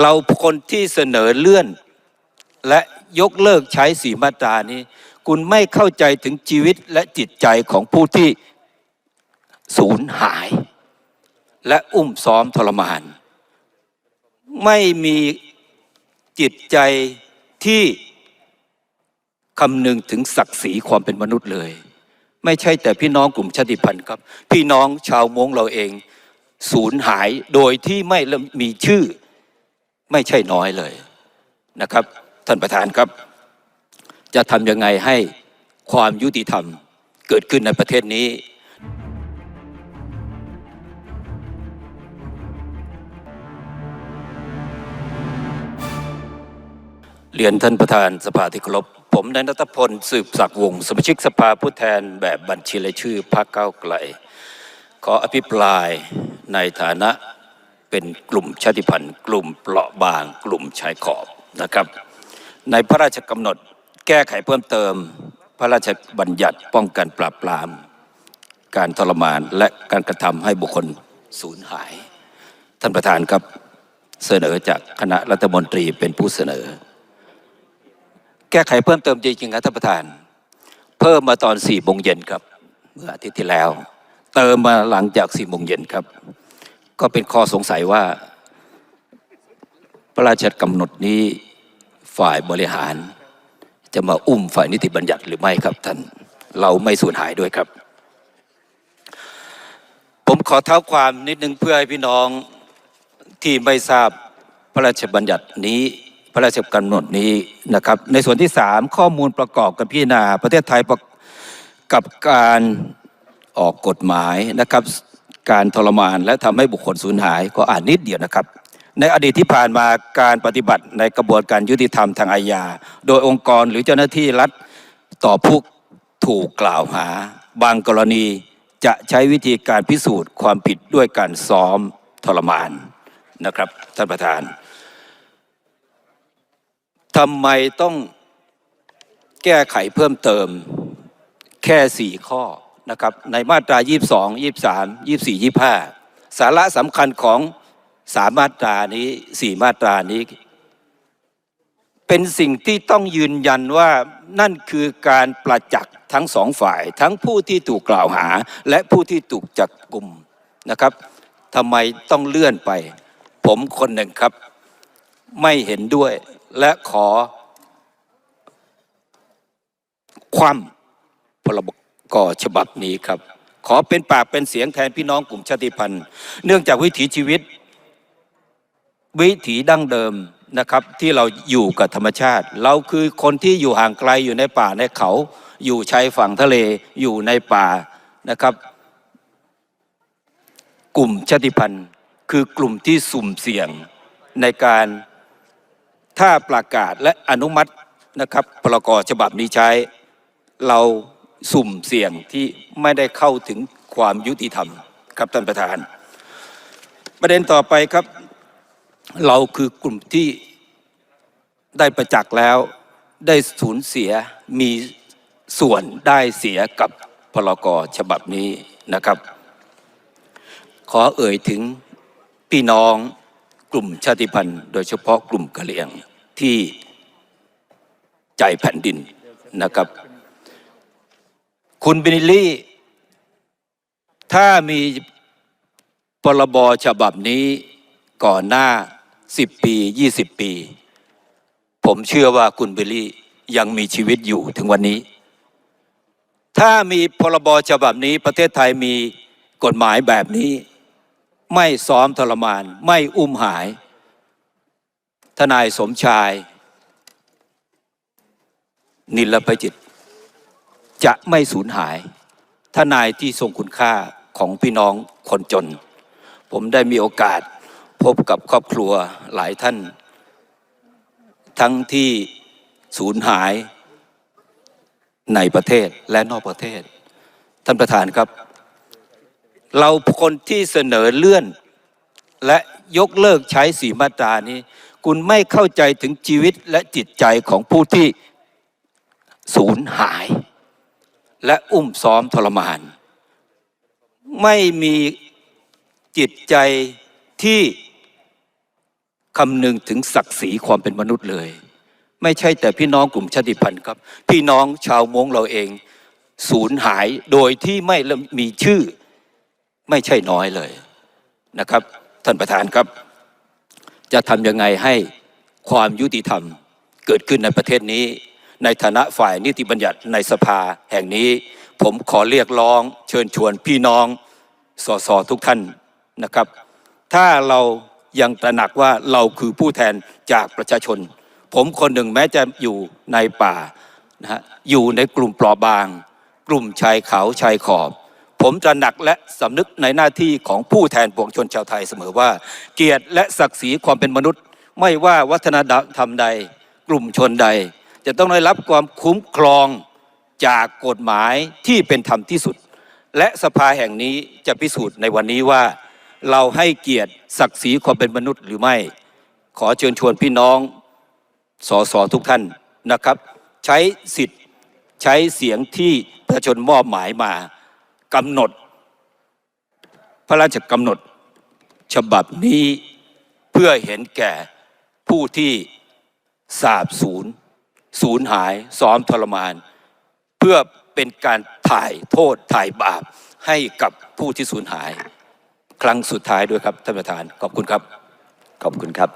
เราคนที่เสนอเลื่อน และยกเลิกใช้สีมาตรานี้ คุณไม่เข้าใจถึงชีวิตและจิตใจของผู้ที่สูญหาย และอุ้มซ้อมทรมาน ไม่มีจิตใจที่คำนึงถึงศักดิ์ศรีความเป็นมนุษย์เลย ไม่ใช่แต่พี่น้องกลุ่มชาติพันธุ์ครับ พี่น้องชาวม้งเราเอง สูญหายโดยที่ไม่มีชื่อ ไม่ใช่น้อยเลยนะครับ ท่านประธานครับ จะทำยังไงให้ความยุติธรรมเกิดขึ้นในประเทศนี้เรียนท่านประธานสภาที่เคารพผมนายนัทพลสืบศักดิ์วงศ์สมาชิกสภาผู้แทนแบบบัญชีรายชื่อพรรคเก้าไกล ขออภิปรายในฐานะ เป็นกลุ่มชาติพันธุ์ กลุ่มเปราะบาง กลุ่มชายขอบนะครับ ในพระราชกำหนดแก้ไขเพิ่มเติม พระราชบัญญัติป้องกันปราบปราม การทรมานและการกระทำให้บุคคลสูญหาย ท่านประธานครับเสนอจากคณะรัฐมนตรีเป็นผู้เสนอ แก้ไขเพิ่มเติมจริงๆครับท่านประธาน เพิ่มมาตอนสี่โมงเย็นครับ เมื่ออาทิตย์ที่แล้ว เติมมาหลังจากสี่โมงเย็นครับ ก็เป็นข้อสงสัยว่า พระราชกำหนดนี้ฝ่ายบริหาร จะมาอุ้มฝ่ายนิติบัญญัติหรือไม่ครับท่าน เราไม่สูญหายด้วยครับ ผมขอเท้าความนิดนึงเพื่อให้พี่น้องที่ไม่ทราบพระราชบัญญัตินี้พระราชกำหนดนี้นะครับ ในส่วนที่สามข้อมูลประกอบกับพิจารณาประเทศไทยกับการออกกฎหมายนะครับ การทรมานและทำให้บุคคลสูญหายก็อ่านนิดเดียวนะครับ ในอดีตที่ผ่านมาการปฏิบัติในกระบวนการยุติธรรมทางอาญา โดยองค์กรหรือเจ้าหน้าที่รัฐต่อผู้ถูกกล่าวหา บางกรณีจะใช้วิธีการพิสูจน์ความผิดด้วยการซ้อมทรมานนะครับท่านประธานทำไมต้องแก้ไขเพิ่มเติมแค่สี่ข้อ นะครับในมาตรา 22 23 24 25 สาระสำคัญของสามมาตรานี้สี่มาตรานี้ เป็นสิ่งที่ต้องยืนยันว่านั่นคือการประจักษ์ทั้งสองฝ่าย ทั้งผู้ที่ถูกกล่าวหา และผู้ที่ถูกจับกลุ่มนะครับทำไมต้องเลื่อนไป ผมคนหนึ่งครับ ไม่เห็นด้วยและขอ คว่ำพรบ ก่อฉบับนี้ครับ ขอเป็นปากเป็นเสียงแทนพี่น้องกลุ่มชาติพันธุ์ เนื่องจากวิถีชีวิต วิถีดั้งเดิมนะครับ ที่เราอยู่กับธรรมชาติ เราคือคนที่อยู่ห่างไกลอยู่ในป่าในเขา อยู่ชายฝั่งทะเลอยู่ในป่านะครับ กลุ่มชาติพันธุ์ คือกลุ่มที่สุ่มเสี่ยงในการถ้าประกาศและอนุมัตินะครับพรกฉบับนี้ใช้เรา สุ่มเสี่ยงที่ไม่ได้เข้าถึงความยุติธรรมครับท่านประธาน ประเด็นต่อไปครับ เราคือกลุ่มที่ได้ประจักษ์แล้วได้สูญเสียมีส่วนได้เสียกับพรกฉบับนี้นะครับ ขอเอ่ยถึงพี่น้องกลุ่มชาติพันธุ์ โดยเฉพาะกลุ่มกะเหรี่ยงที่ใจแผ่นดินนะครับ คุณบินิลลี่ ถ้ามีพรบฉบับนี้ก่อนหน้า 10 ปี 20 ปี ผมเชื่อว่าคุณบิลลี่ยังมีชีวิตอยู่ถึงวันนี้ ถ้ามีพรบฉบับนี้ประเทศไทยมีกฎหมายแบบนี้ ไม่ซ้อมทรมาน ไม่อุ้มหาย ทนายสมชาย นิลภัยจิต จะไม่สูญหาย ทนายที่ทรงคุณค่าของพี่น้องคนจน ผมได้มีโอกาสพบกับครอบครัวหลายท่าน ทั้งที่สูญหายในประเทศและนอกประเทศ ท่านประธานครับ เราคนที่เสนอเลื่อน และยกเลิกใช้สีมาตรานี้ คุณไม่เข้าใจถึงชีวิตและจิตใจของผู้ที่สูญหาย และอุ้มซ้อมทรมาน ไม่มีจิตใจที่คำนึงถึงศักดิ์ศรีความเป็นมนุษย์เลย ไม่ใช่แต่พี่น้องกลุ่มชาติพันธุ์ครับ พี่น้องชาวมงเราเองสูญหายโดยที่ไม่มีชื่อไม่ใช่น้อยเลยนะครับ ท่านประธานครับ จะทำยังไงให้ความยุติธรรมเกิดขึ้นในประเทศนี้ ในฐานะฝ่ายนิติบัญญัติในสภาแห่งนี้ ผมขอเรียกร้อง เชิญชวนพี่น้องสสทุกท่านนะครับ ถ้าเรายังตระหนักว่าเราคือผู้แทนจากประชาชน ผมคนหนึ่งแม้จะอยู่ในป่านะฮะอยู่ในกลุ่มเปราะบาง กลุ่มชายเขาชายขอบ ผมตระหนักและสำนึกในหน้าที่ของผู้แทนปวงชนชาวไทยเสมอว่า เกียรติและศักดิ์ศรีความเป็นมนุษย์ ไม่ว่าวัฒนธรรมใด กลุ่มชนใด จะต้องได้รับความคุ้มครองจากกฎหมายที่เป็นธรรมที่สุด และสภาแห่งนี้จะพิสูจน์ในวันนี้ว่า เราให้เกียรติศักดิ์ศรีความเป็นมนุษย์หรือไม่ ขอเชิญชวนพี่น้องสสทุกท่านนะครับ ใช้สิทธิ์ใช้เสียงที่ประชาชนมอบหมายมากำหนด พระราชกำหนดฉบับนี้เพื่อเห็นแก่ผู้ที่สาบสูญ สูญหายซ้อมทรมาน เพื่อเป็นการถ่ายโทษถ่ายบาปให้กับผู้ที่สูญหาย ครั้งสุดท้ายด้วยครับท่านประธานขอบคุณครับ ขอบคุณครับ